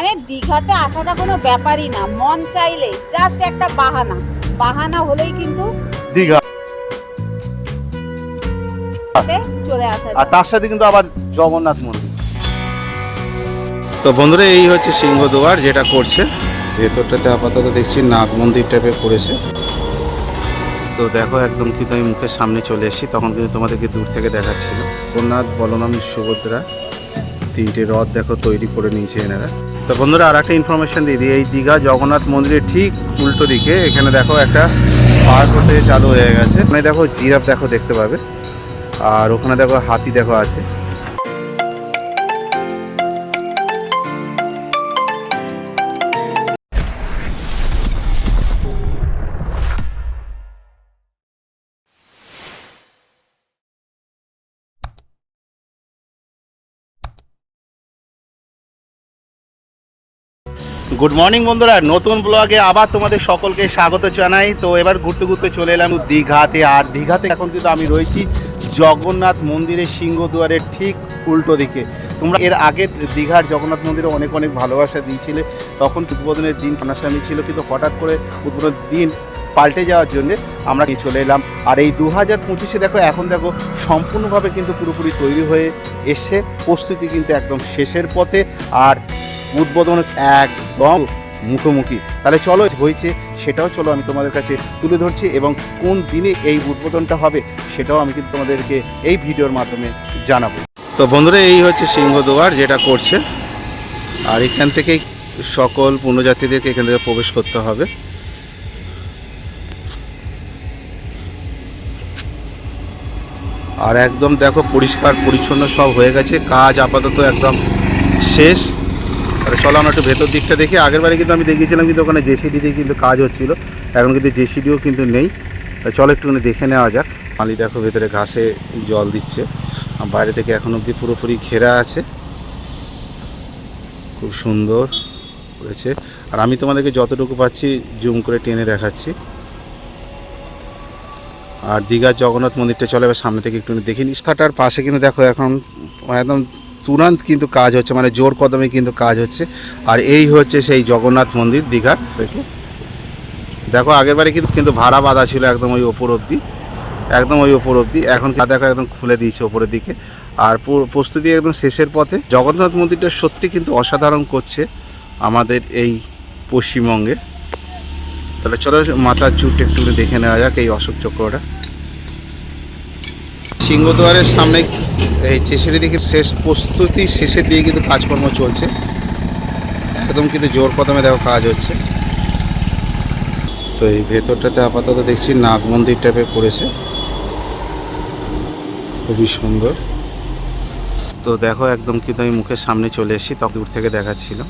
মানে দীঘাতে আসাটা কোনো ব্যাপারই না মন চাইলেই জাস্ট একটা বাহানা। বাহানা হলেই কিন্তু দীঘা। চলে আসা আর তার সাথে কিন্তু আবার জগন্নাথ মন্দির। তো বন্ধুরা এই হচ্ছে সিংহদুয়ার যেটা করছে। ভেতরটাতে আপাতত দেখছি নাগ মন্দির টাইপের করেছে। তো দেখো একদম কিন্তু আমি মুখের সামনে চলে এসেছি। তখন কিন্তু তোমাদেরকে দূর থেকে দেখাচ্ছিল জগন্নাথ বলরাম সুভদ্রা তিনটে রথ দেখো তৈরি করে নিয়েছে এনারা। তো বন্ধুরা আর একটা ইনফরমেশান দিয়ে দিই। এই দীঘা জগন্নাথ মন্দিরের ঠিক উল্টো দিকে এখানে দেখো একটা পার্ক হতে চালু হয়ে গেছে। মানে দেখো জিরাফ দেখো দেখতে পাবে। আর ওখানে দেখো হাতি দেখো আছে। গুড মর্নিং বন্ধুরা। নতুন ব্লগে আবার তোমাদের সকলকে স্বাগত জানাই। তো এবার ঘুরতে ঘুরতে চলে এলাম দীঘাতে। আর দীঘাতে এখন কিন্তু আমি রয়েছি জগন্নাথ মন্দিরের সিংহদুয়ারের ঠিক উল্টো দিকে। তোমরা এর আগে দীঘার জগন্নাথ মন্দিরে অনেক অনেক ভালোবাসা দিয়েছিলে। তখন উদ্বোধনের দিন সামনাসামনি ছিল, কিন্তু হঠাৎ করে উদ্বোধনের দিন পাল্টে যাওয়ার জন্য আমরা চলে এলাম। আর এই দু হাজার পঁচিশে দেখো, এখন দেখো সম্পূর্ণভাবে কিন্তু পুরোপুরি তৈরি হয়ে এসছে। প্রস্তুতি কিন্তু একদম শেষের পথে। আর উদ্বোধন একদম মুখোমুখি। তাহলে চলো, হয়েছে সেটাও চলো আমি তোমাদের কাছে তুলে ধরছি এবং কোন দিনে এই উদ্বোধনটা হবে সেটাও আমি কিন্তু তোমাদেরকে এই ভিডিওর মাধ্যমে জানাব। তো বন্ধুরা, এই হচ্ছে সিংহদুয়ার যেটা করছে। আর এখান থেকেই সকল পুণ্যযাত্রীদেরকে এখান থেকে প্রবেশ করতে হবে। আর একদম দেখো, পরিষ্কার, পরিচ্ছন্ন সব হয়ে গেছে। কাজ আপাতত একদম শেষ। চলো আমরা একটু ভেতর দিকটা দেখি। আগের বারে কিন্তু আমি দেখিয়েছিলাম কিন্তু ওখানে জেসিডি দিয়ে কিন্তু কাজ হচ্ছিল। এখন কিন্তু জেসিডিও কিন্তু নেই। চলো একটুখানি দেখে নেওয়া যাক। মালি দেখো ভেতরে ঘাসে জল দিচ্ছে। বাইরে থেকে এখন অবধি পুরোপুরি ঘেরা আছে। খুব সুন্দর করেছে। আর আমি তোমাদেরকে যতটুকু পাচ্ছি জুম করে টেনে দেখাচ্ছি। আর দীঘার জগন্নাথ মন্দিরটা চলে এবার সামনে থেকে একটু দেখি নিষ্ঠাটার পাশে কিন্তু দেখো এখন একদম তুরান্ত কিন্তু কাজ হচ্ছে মানে জোর কদমে কিন্তু কাজ হচ্ছে। আর এই হচ্ছে সেই জগন্নাথ মন্দির দীঘার দেখে দেখো, আগের বারে কিন্তু কিন্তু ভাড়া বাঁধা ছিল একদম ওই ওপর অবধি। একদম ওই ওপর অবধি। এখন দেখো একদম খুলে দিয়েছে ওপরের দিকে। আর প্রস্তুতি একদম শেষের পথে। জগন্নাথ মন্দিরটা সত্যি কিন্তু অসাধারণ করছে আমাদের এই পশ্চিমবঙ্গে। তাহলে চলো মাথার চুট একটু দেখে নেওয়া যাক এই অশোক চক্রটা। সিংহদুয়ারের সামনে এই শেষের দিকে শেষ প্রস্তুতি শেষের দিকে কিন্তু কাজকর্ম চলছে। একদম কিন্তু জোর কদমে দেখো কাজ হচ্ছে। তো এই ভেতরটাতে আপাতত দেখছি নাগ মন্দির টাইপের করেছে খুবই সুন্দর। তো দেখো একদম কিন্তু আমি মুখের সামনে চলে এসেছি, তখন দূর থেকে দেখাচ্ছিল।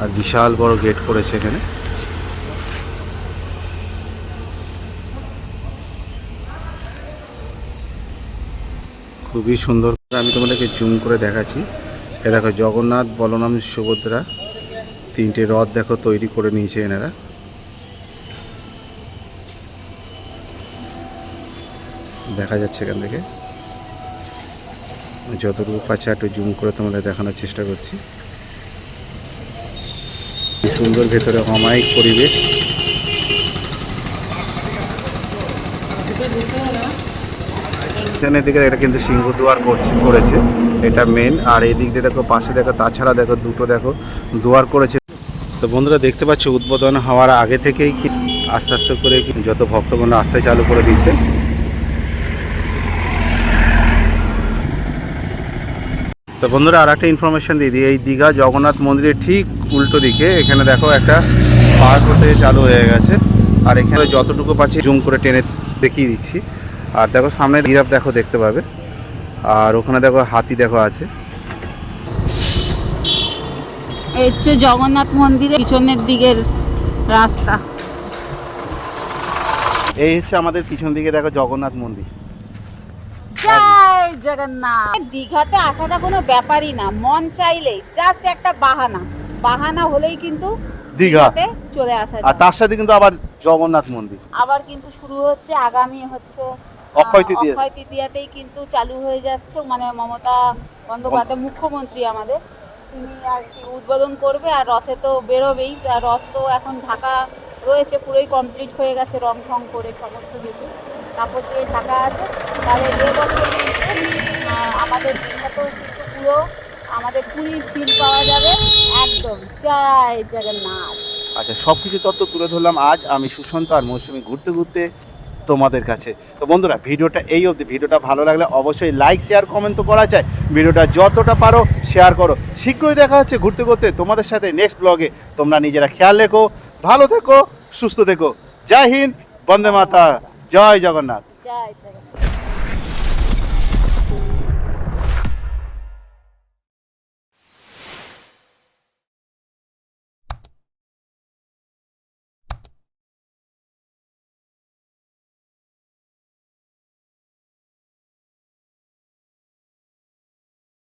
আর বিশাল বড় গেট করেছে এখানে। খুবই সুন্দর। আমি তোমাদেরকে জুম করে দেখাচ্ছি। এ দেখো, জগন্নাথ, বলরাম, সুভদ্রা তিনটে রথ দেখো তৈরি করে নিয়েছে এনারা। দেখা যাচ্ছে এখান থেকে। যতটুকু পাচ্ছে একটু জুম করে তোমাদের দেখানোর চেষ্টা করছি। সুন্দর ভেতরে অমায়িক পরিবেশ। এখানের দিকে এটা কিন্তু সিংহদুয়ার করছে করেছে, এটা মেন আর এই দিক দিয়ে দেখো, পাশে দেখো, তাছাড়া দেখো, দুটো দেখো, দুয়ার করেছে। তো বন্ধুরা, দেখতে পাচ্ছ, উদ্বোধন হওয়ার আগে থেকেই আস্তে আস্তে করে যত ভক্তগণ আসতে চালু করে দিয়েছে। তো বন্ধুরা আর একটা ইনফরমেশন দিয়ে দিই। এই দীঘা জগন্নাথ মন্দিরের ঠিক উল্টো দিকে এখানে দেখো, একটা পার্ক হতে চালু হয়ে গেছে। আর এখানে যতটুকু পাচ্ছি জুম করে টেনে দেখিয়ে দিচ্ছি। আর দেখো সামনে জিরাফ দেখো দেখতে পাবে। আর ওখানে দেখো হাতি দেখো আছে। হচ্ছে জগন্নাথ মন্দিরের পিছনের দিকের রাস্তা। এই হচ্ছে আমাদের পিছন দিকে দেখো জগন্নাথ মন্দির। জয় জগন্নাথ। দীঘাতে আসাটা কোনো ব্যাপারই না মন চাইলেই জাস্ট একটা বাহানা। বাহানা হলেই কিন্তু দীঘাতে চলে আসা আর তার সাথে কিন্তু আবার জগন্নাথ মন্দির। আবার কিন্তু শুরু হচ্ছে আগামী হচ্ছে অক্ষয় তৃতীয়া অক্ষয় তৃতীয়াতেই কিন্তু চালু হয়ে যাচ্ছে। মানে মমতা বন্দ্যোপাধ্যায় মুখ্যমন্ত্রী আমাদের। তিনি আর কি উদ্বোধন করবে আর রথে তো বেরোবেই। রথ তো এখন ঢাকা রয়েছে পুরোই কমপ্লিট হয়ে গেছে রং ঠং করে সমস্ত কিছু। কাপড় দিয়ে ঢাকা আছে তাহলে আমাদের দীঘাতেও কিন্তু পুরো আমাদের পুরীর ফিল পাওয়া যাবে একদম। জয় জগন্নাথ। আচ্ছা সব কিছু তত্ত্ব তুলে ধরলাম আজ। আমি সুশান্ত আর মৌসুমি ঘুরতে ঘুরতে তোমাদের কাছে। তো বন্ধুরা, ভিডিওটা এই অবধি। ভিডিওটা ভালো লাগলে অবশ্যই লাইক শেয়ার কমেন্ট তো করা যায়। ভিডিওটা যতটা পারো শেয়ার করো। শীঘ্রই দেখা হচ্ছে ঘুরতে ঘুরতে তোমাদের সাথে নেক্সট ব্লগে তোমরা নিজেরা খেয়াল রেখো, ভালো থেকো, সুস্থ থেকো। জয় হিন্দ, বন্দে মাতা জয় জগন্নাথ। জয় জগন্নাথ।